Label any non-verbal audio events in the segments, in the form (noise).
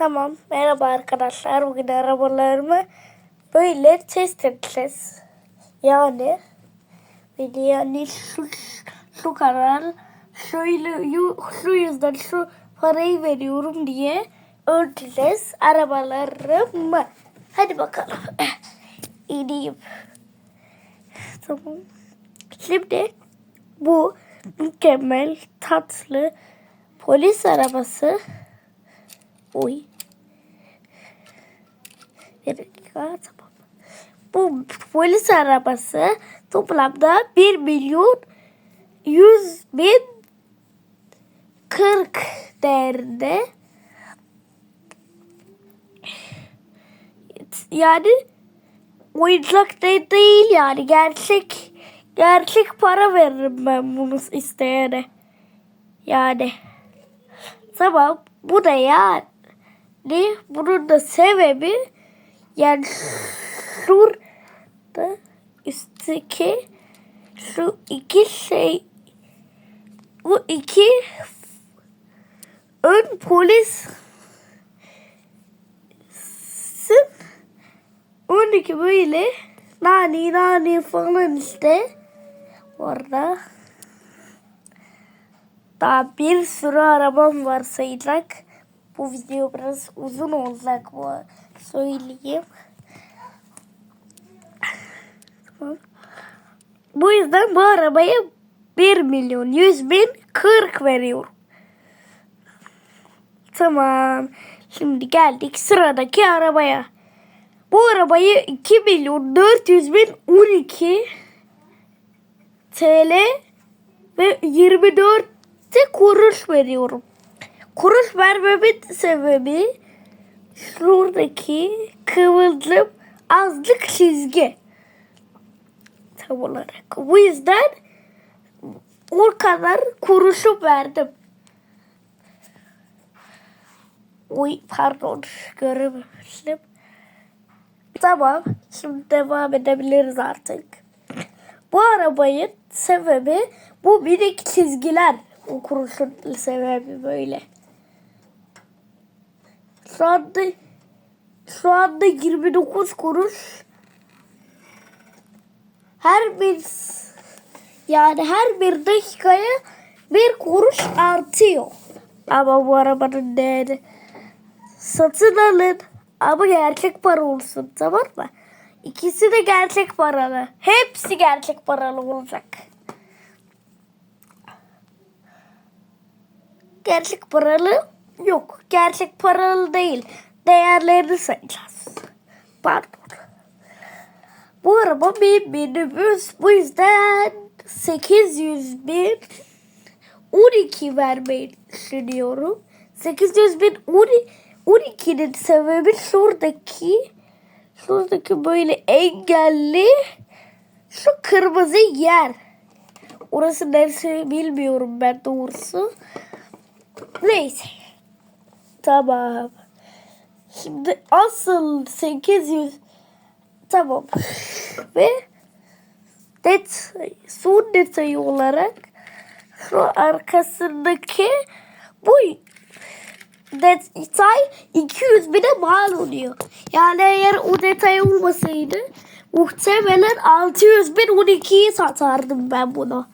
Tamam. Merhaba arkadaşlar. Bugün arabalarımı böyle test edeceğiz. Yani yani şu, şu kadar şöyle şu yüzden şu parayı veriyorum diye ölçeceğiz arabalarımı. Hadi bakalım. (clears throat) İneyim. Tamam. Şimdi bu mükemmel tatlı polis arabası Oy. Bir tamam. Bu polis arabası toplamda 1 milyon 100 bin 40 değerinde. Yani oyuncak da değil yani gerçek gerçek para veririm ben bunu isteyene. Yani. Tamam bu da yani bunun da sebebi yani şurada üstteki şu iki şey bu iki ön polis 12 böyle nani nani falan işte orada daha bir sürü arabam var sayacak. Bu video biraz uzun olacak bu söyleyeyim. Bu yüzden bu arabaya 1 milyon 100 bin 40 veriyorum. Tamam. Şimdi geldik sıradaki arabaya. Bu arabayı 2 milyon 400 bin 12 TL ve 24 kuruş veriyorum. Kuruş vermemin sebebi şuradaki kıvılcım azlık çizgi. Tam olarak. Bu yüzden o kadar kuruşu verdim. Uy pardon görememiştim. Tamam şimdi devam edebiliriz artık. Bu arabayın sebebi bu minik çizgiler. O kuruşun sebebi böyle. Şu anda şu anda 29 kuruş her bir yani her bir dakikaya bir kuruş artıyor. Ama bu arabanın değeri satın alın ama gerçek para olsun tamam mı? İkisi de gerçek paralı. Hepsi gerçek paralı olacak. Gerçek paralı yok. Gerçek paralı değil. Değerlerini sayacağız. Pardon. Bu araba bir minibüs. Bu yüzden 800 bin 12 vermeyi düşünüyorum. 800 bin 12'nin sebebi şuradaki şuradaki böyle engelli şu kırmızı yer. Orası neresi bilmiyorum ben doğrusu. Neyse. Tamam. Şimdi asıl 800 tamam. (laughs) Ve detay, son detayı olarak şu arkasındaki bu detay 200 bine mal oluyor. Yani eğer o detay olmasaydı muhtemelen 600 bin 12'yi satardım ben bunu.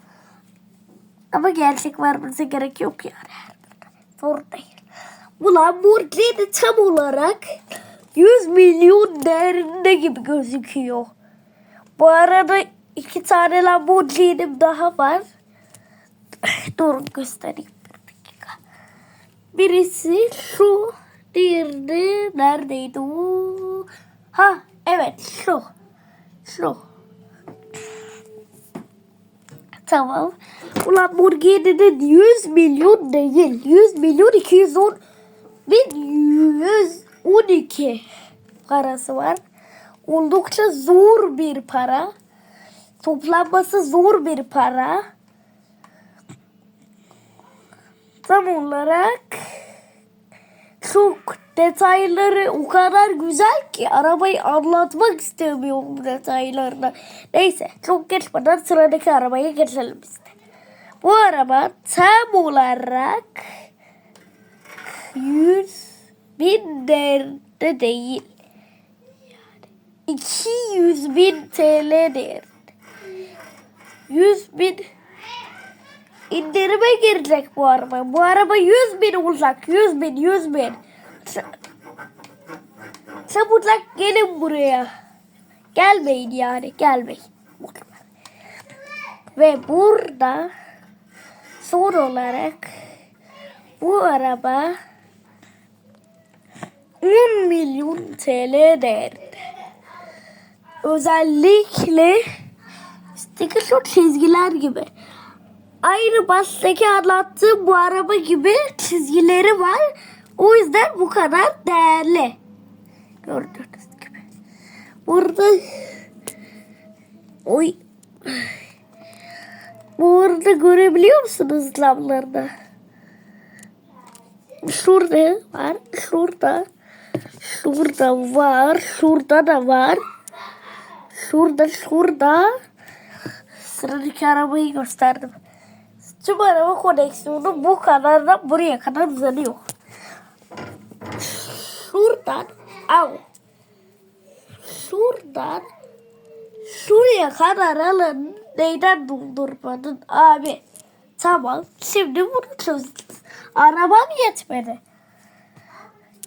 Ama gerçek vermesi gerek yok yani. Zor değil. Bu Lamborghini tam olarak 100 milyon değerinde gibi gözüküyor. Bu arada iki tane Lamborghini'm daha var. (laughs) Durun göstereyim bir dakika. Birisi şu. Diğeri neredeydi o? Ha evet şu. Şu. Tamam. Ulan Lamborghini'nin 100 milyon değil. 100 milyon 210 bin 112 parası var. Oldukça zor bir para. Toplanması zor bir para. Tam olarak çok detayları o kadar güzel ki arabayı anlatmak istemiyorum detaylarını. Neyse çok geçmeden sıradaki arabaya geçelim biz. Bu araba tam olarak 100 bin değerinde değil. Yani 200 bin TL değerinde. 100 bin indirime girecek bu araba. Bu araba 100 bin olacak. 100 bin, 100 bin. Çabucak gelin buraya. Gelmeyin yani, gelmeyin. Ve burada son olarak bu araba 10 milyon TL değerinde. Özellikle sticker shot çizgiler gibi. Aynı baştaki anlattığım bu araba gibi çizgileri var. O yüzden bu kadar değerli. Gördüğünüz gibi. Burada Oy. Burada görebiliyor musunuz lamlarını? Şurada var, şurada. Şurada var, şurada da var. Şurada, şurada. Sıradaki arabayı gösterdim. Tüm araba koneksiyonu bu kadar da buraya kadar uzanıyor. Şuradan, al. Şuradan şuraya kadar alın. Neyden doldurmadın abi? Tamam. Şimdi bunu çözdük. Arabam yetmedi.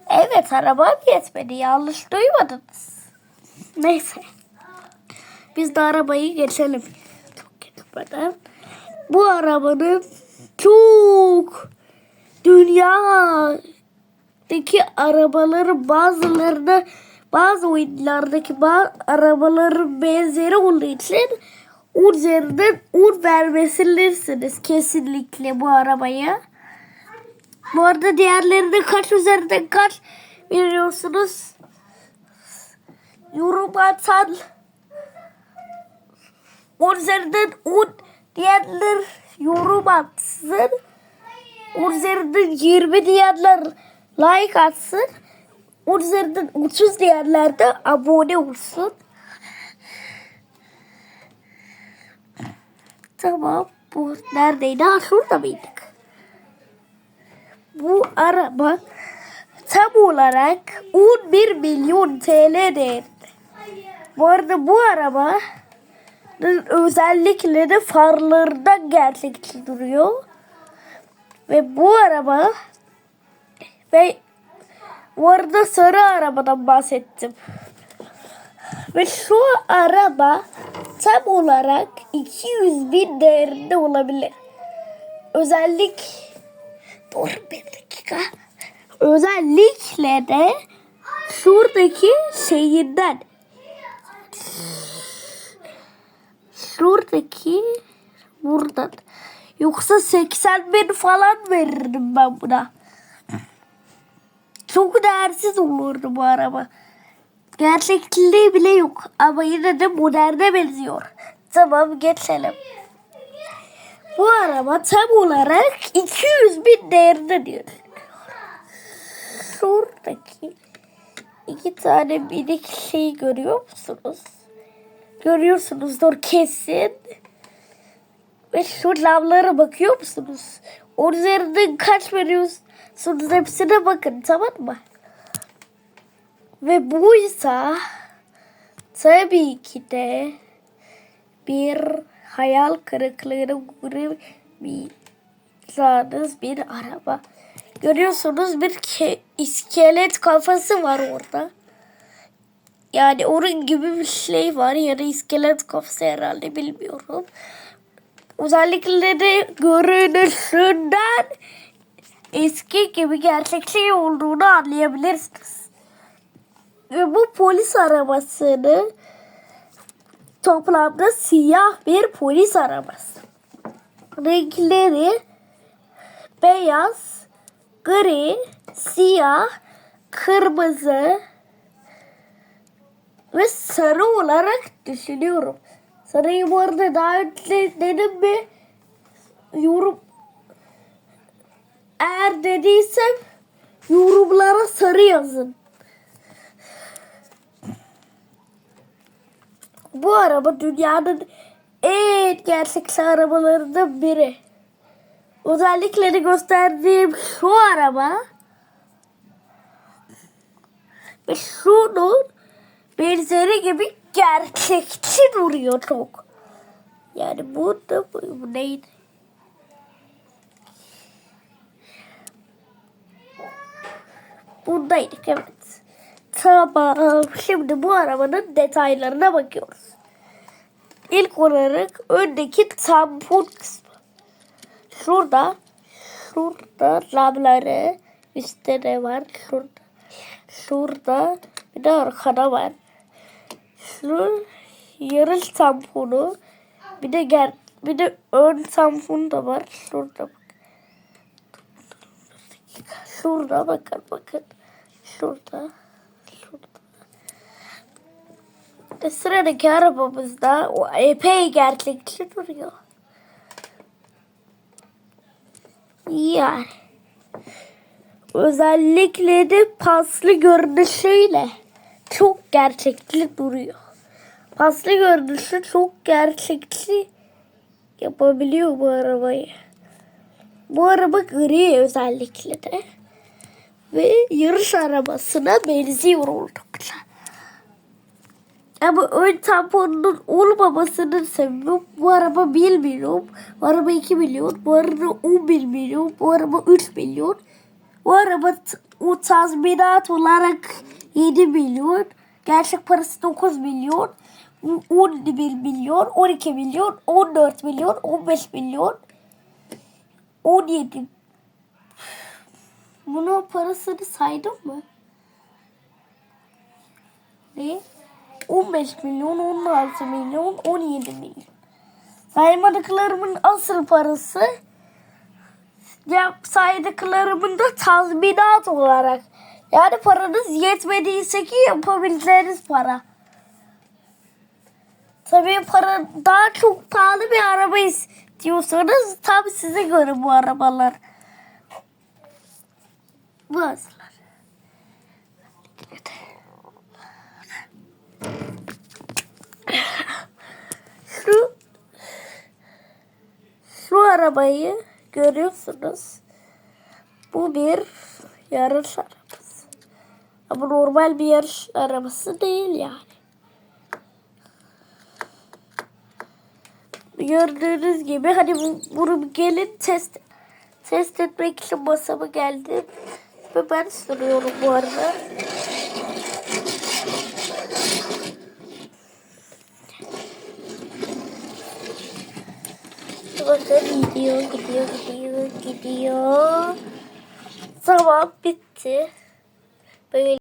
Evet arabam yetmedi. Yanlış duymadınız. Neyse. Biz de arabayı geçelim. Çok geçmeden. Bu arabanın çok dünyadaki arabaların bazılarına bazı oyunlardaki bazı arabaların benzeri olduğu için üzerinden un vermesilirsiniz kesinlikle bu arabaya. Bu arada diğerlerine kaç üzerinden kaç veriyorsunuz? Yorum atan 10 üzerinden 10 diyenler yorum atsın. 10 üzerinden 20 diyenler like atsın. 10 üzerinden 30 diyenler de abone olsun. Tamam. Bu neredeydi? Ha şurada mıydık? Bu araba tam olarak 11 milyon TL değerinde. Bu arada bu araba özellikle de farlarında gerçekçi duruyor. Ve bu araba ve bu arada sarı arabadan bahsettim. Ve şu araba tam olarak 200 bin değerinde olabilir. Özellik dur bir dakika. Özellikle de şuradaki şeyinden şuradaki buradan yoksa 80 bin falan verirdim ben buna. Çok değersiz olurdu bu araba. Gerçekliği bile yok ama yine de moderne benziyor. Tamam geçelim. Bu araba tam olarak 200 bin değerinde diyor. Şuradaki iki tane minik şey görüyor musunuz? Görüyorsunuzdur kesin. Ve şu lavlara bakıyor musunuz? Onun üzerinden kaç veriyorsunuz hepsine bakın tamam mı? Ve buysa tabii ki de bir hayal kırıklığına uğrayacağınız bir araba. Görüyorsunuz bir ke- iskelet kafası var orada. Yani onun gibi bir şey var ya da iskelet kafası herhalde bilmiyorum. Özellikle de görünüşünden eski gibi gerçekçi olduğunu anlayabilirsiniz. Ve bu polis arabasını toplamda siyah bir polis arabası. Renkleri beyaz, gri, siyah, kırmızı ve sarı olarak düşünüyorum. Sarıyı bu arada daha önce dedim mi? Yorum eğer dediysem yorumlara sarı yazın. Bu araba dünyanın en gerçekçi arabalarından biri. Özellikle de gösterdiğim şu araba Ve şunun benzeri gibi gerçekçi duruyor çok. Yani bu da bu, neydi? Bundaydık evet. Tamam. Şimdi bu arabanın detaylarına bakıyoruz. İlk olarak öndeki tampon kısmı. Şurada şurada lamları üstte ne var? Şurada. Şurada bir de arkada var. Şu yarış tamponu bir de gel bir de ön tampon da var. Şurada bak. Şurada bakın bakın. Şurada. Şurada. E, sıradaki arabamızda o epey gerçekçi duruyor. Yani. Özellikle de paslı görünüşüyle çok gerçekçi duruyor. Paslı görünüşü çok gerçekçi yapabiliyor bu arabayı. Bu araba gri özellikle de. Ve yarış arabasına benziyor oldukça. Ama ön tamponunun olmamasının sebebi bu araba 1 milyon, bu araba 2 milyon, bu araba 11 milyon, bu araba 3 milyon. Bu araba o tazminat olarak 7 milyon, gerçek parası 9 milyon, 11 milyon, 12 milyon, 14 milyon, 15 milyon, 17. Bunun parasını saydım mı? Ne? 15 milyon, 16 milyon, 17 milyon. Saymadıklarımın asıl parası ya saydıklarımın da tazminat olarak. Yani paranız yetmediyse ki yapabileceğiniz para. Tabii para daha çok pahalı bir araba istiyorsanız tam size göre bu arabalar. Bazılar. Şu şu arabayı görüyorsunuz. Bu bir yarış arabası. Ama normal bir yarış arabası değil yani. Gördüğünüz gibi hani bu, bunu gelin test test etmek için masama geldim. Ve ben sürüyorum bu arada. Bakın gidiyor, gidiyor, gidiyor. Tamam bitti. Böyle